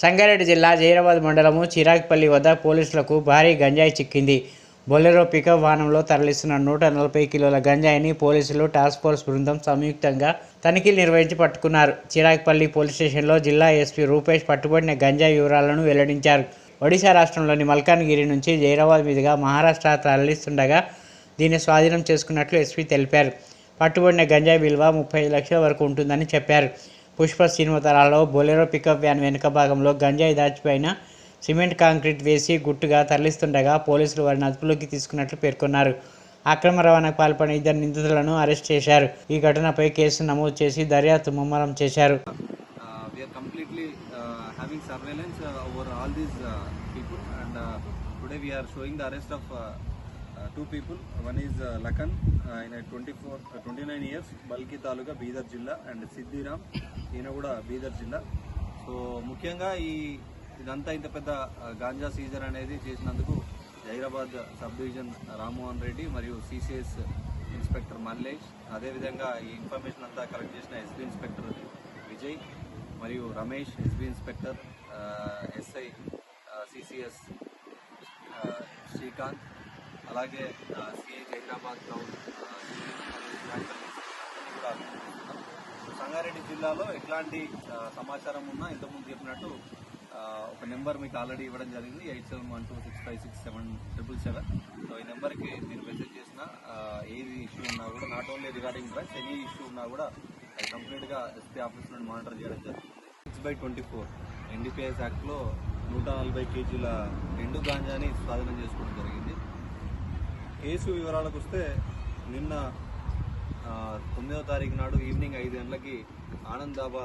సంగారెడ్డి జిల్లా జైరాబాద్ మండలము చిరాక్పల్లి వద్ద పోలీసులకు భారీ గంజాయి చిక్కింది. బొలెరో పికప్ వాహనంలో తరలిస్తున్న నూట నలభై కిలోల గంజాయిని పోలీసులు టాస్క్ ఫోర్స్ బృందం సంయుక్తంగా తనిఖీలు నిర్వహించి పట్టుకున్నారు. చిరాక్పల్లి పోలీస్ స్టేషన్లో జిల్లా ఎస్పీ రూపేష్ పట్టుబడిన గంజాయి వివరాలను వెల్లడించారు. ఒడిశా రాష్ట్రంలోని మల్కాన్గిరి నుంచి జైరాబాద్ మీదుగా మహారాష్ట్ర తరలిస్తుండగా దీన్ని స్వాధీనం చేసుకున్నట్లు ఎస్పీ తెలిపారు. పట్టుబడిన గంజాయి విలువ ముప్పై లక్షల వరకు ఉంటుందని చెప్పారు. పుష్ప సినిమతరాలో బొలెరో పికప్ వ్యాన్ వెనుక భాగంలో గంజాయి దాచిపోయిన సిమెంట్ కాంక్రీట్ వేసి గుట్టుగా తరలిస్తుండగా పోలీసులు వారిని అదుపులోకి తీసుకున్నట్లు పేర్కొన్నారు. అక్రమ రవాణాకు పాల్పడిన ఇద్దరు నిందితులను అరెస్ట్ చేశారు. ఈ ఘటనపై కేసు నమోదు చేసి దర్యాప్తు ముమ్మరం చేశారు. Uh, uh, having surveillance uh, over all these uh, people. And uh, today we are showing the arrest of uh, two people one is Lakhan uh, lakan uh, in a 24 uh, 29 years Balki taluka Bidar zilla and Siddiram ఈయన కూడా బీదర్ జిల్లా so ముఖ్యంగా ఈ ఇదంతా ఇంత పెద్ద uh, ganja seizure అనేది చేసినందుకు హైదరాబాద్ సబ్ డివిజన్ రామ్మోహన్ రెడ్డి మరియు సిసిఎస్ ఇన్స్పెక్టర్ మల్లేష్ అదేవిధంగా ఈ ఇన్ఫర్మేషన్ అంతా కలెక్ట్ చేసిన ఎస్బీ ఇన్స్పెక్టర్ విజయ్ మరియు Ramesh SB inspector uh, SI CCS uh, Srikanth. అలాగే సిఐ హైదరాబాద్ సంగారెడ్డి జిల్లాలో ఎట్లాంటి సమాచారం ఉన్నా ఇంతకుముందు చెప్పినట్టు ఒక నెంబర్ మీకు ఆల్రెడీ ఇవ్వడం జరిగింది eight seven one two six five six seven triple seven. So ఈ నెంబర్కి మీరు మెసేజ్ చేసినా ఏది ఇష్యూ ఉన్నా కూడా not only regarding drugs any issue ఉన్నా కూడా అది కంప్లీట్గా ఎస్పీ ఆఫీస్ నుండి మానిటర్ చేయడం జరుగుతుంది six by twenty four NDPS యాక్ట్లో నూట నలభై కేజీల రెండు గాంజాని స్వాధీనం చేసుకోవడం జరిగింది. కేసు వివరాలకు వస్తే నిన్న తొమ్మిదో తొమ్మిదవ తారీఖు నాడు ఈవినింగ్ ఐదు గంటలకి ఆనంద్ దాబా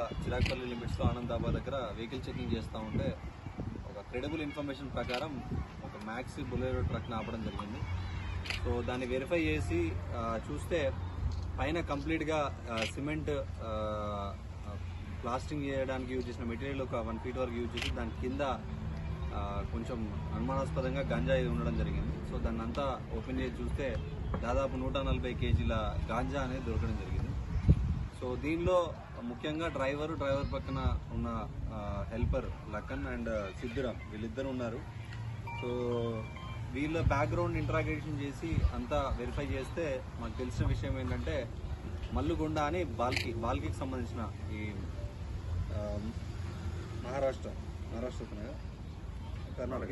లిమిట్స్లో ఆనంద్ దాబా దగ్గర వెహికల్ చెకింగ్ చేస్తూ ఉంటే ఒక క్రెడిబుల్ ఇన్ఫర్మేషన్ ప్రకారం ఒక మ్యాక్సీ బులెరో ట్రక్ని ఆపడం జరిగింది. సో దాన్ని వెరిఫై చేసి చూస్తే పైన కంప్లీట్గా సిమెంట్ ప్లాస్టింగ్ చేయడానికి యూజ్ చేసిన మెటీరియల్ ఒక వన్ ఫీట్ వరకు యూజ్ చేసి దాని కింద కొంచెం అనుమానాస్పదంగా గాంజా ఇది ఉండడం జరిగింది. సో దాన్ని అంతా ఓపెన్ చేసి చూస్తే దాదాపు నూట నలభై కేజీల గాంజా అనేది దొరకడం జరిగింది. సో దీనిలో ముఖ్యంగా డ్రైవర్ డ్రైవర్ పక్కన ఉన్న హెల్పర్ లక్కన్ అండ్ సిద్ధురామ్ వీళ్ళిద్దరు ఉన్నారు. సో వీళ్ళ బ్యాక్గ్రౌండ్ ఇంట్రాగేషన్ చేసి అంతా వెరిఫై చేస్తే మాకు తెలిసిన విషయం ఏంటంటే మల్లుగొండ అని బాల్కి బాల్కీకి సంబంధించిన ఈ మహారాష్ట్ర మహారాష్ట్ర కర్ణాటక.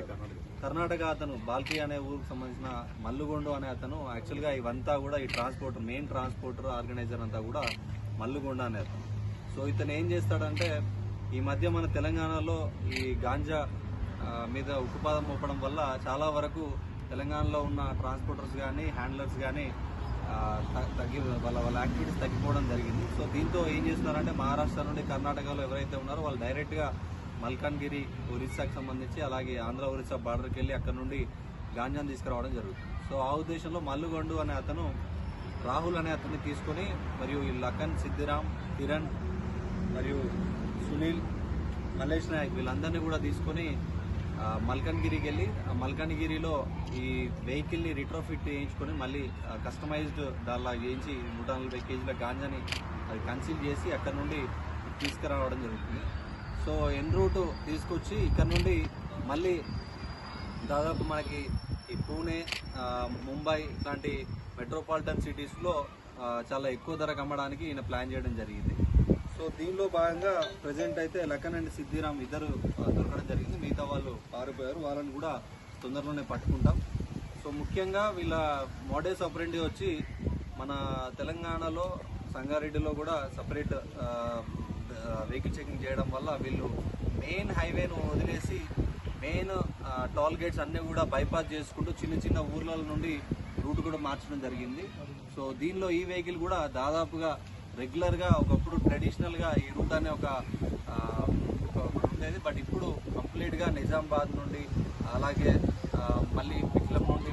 కర్ణాటక. అతను బాల్కి అనే ఊరికి సంబంధించిన మల్లుగొండు అనే అతను యాక్చువల్గా ఇవంతా కూడా ఈ ట్రాన్స్పోర్టర్ మెయిన్ ట్రాన్స్పోర్టర్ ఆర్గనైజర్ అంతా కూడా మల్లుగొండ అనే అతను. సో ఇతను ఏం చేస్తాడంటే ఈ మధ్య మన తెలంగాణలో ఈ గాంజా మీద ఉక్కుపాదం మోపడం వల్ల చాలా వరకు తెలంగాణలో ఉన్న ట్రాన్స్పోర్టర్స్ కానీ హ్యాండ్లర్స్ కానీ తగ్గి వాళ్ళ వాళ్ళ యాక్టివిటీస్ తగ్గిపోవడం జరిగింది. సో దీంతో ఏం చేస్తున్నారంటే మహారాష్ట్ర నుండి కర్ణాటకలో ఎవరైతే ఉన్నారో వాళ్ళు డైరెక్ట్గా మల్కాన్గిరి ఒరిస్సాకి సంబంధించి అలాగే ఆంధ్ర ఒరిస్సా బార్డర్కి వెళ్ళి అక్కడ నుండి గాంజాను తీసుకురావడం జరుగుతుంది. సో ఆ ఉద్దేశంలో మల్లుగొండు అనే అతను రాహుల్ అనే అతన్ని తీసుకొని మరియు ఈ లఖన్ సిద్ధిరామ్ కిరణ్ మరియు సునీల్ మల్లేష్ నాయక్ వీళ్ళందరినీ కూడా తీసుకొని మల్కన్గిరికి వెళ్ళి ఆ మల్కన్గిరిలో ఈ వెహికల్ని రిట్రోఫిట్ చేయించుకొని మళ్ళీ కస్టమైజ్డ్ దానిలా చేయించి నూట నలభై కేజీల గాంజాని అది కన్సీల్ చేసి అక్కడ నుండి తీసుకురావడం జరుగుతుంది. సో ఎన్ రూట్ తీసుకొచ్చి ఇక్కడ నుండి మళ్ళీ దాదాపు మనకి ఈ పూణే ముంబై ఇట్లాంటి మెట్రోపాలిటన్ సిటీస్లో చాలా ఎక్కువ ధరకు అమ్మడానికి ఈయన ప్లాన్ చేయడం జరిగింది. సో దీనిలో భాగంగా ప్రజెంట్ అయితే లఖన్ అండ్ సిద్ధిరామ్ ఇద్దరు దొరకడం జరిగింది. మిగతా వాళ్ళు పారిపోయారు. వాళ్ళని కూడా తొందరలోనే పట్టుకుంటాం. సో ముఖ్యంగా వీళ్ళ మోడేస్ ఆపరెండి వచ్చి మన తెలంగాణలో సంగారెడ్డిలో కూడా సపరేట్ వెహికల్ చెకింగ్ చేయడం వల్ల వీళ్ళు మెయిన్ హైవేను వదిలేసి మెయిన్ టోల్ గేట్స్ అన్నీ కూడా బైపాస్ చేసుకుంటూ చిన్న చిన్న ఊర్ల నుండి రూట్ కూడా మార్చడం జరిగింది. సో దీనిలో ఈ వెహికల్ కూడా దాదాపుగా రెగ్యులర్గా ఒకప్పుడు ట్రెడిషనల్గా ఈ రూట్ అనే ఒక ఉండేది. బట్ ఇప్పుడు కంప్లీట్గా నిజామాబాద్ నుండి అలాగే మళ్ళీ పిక్లం నుండి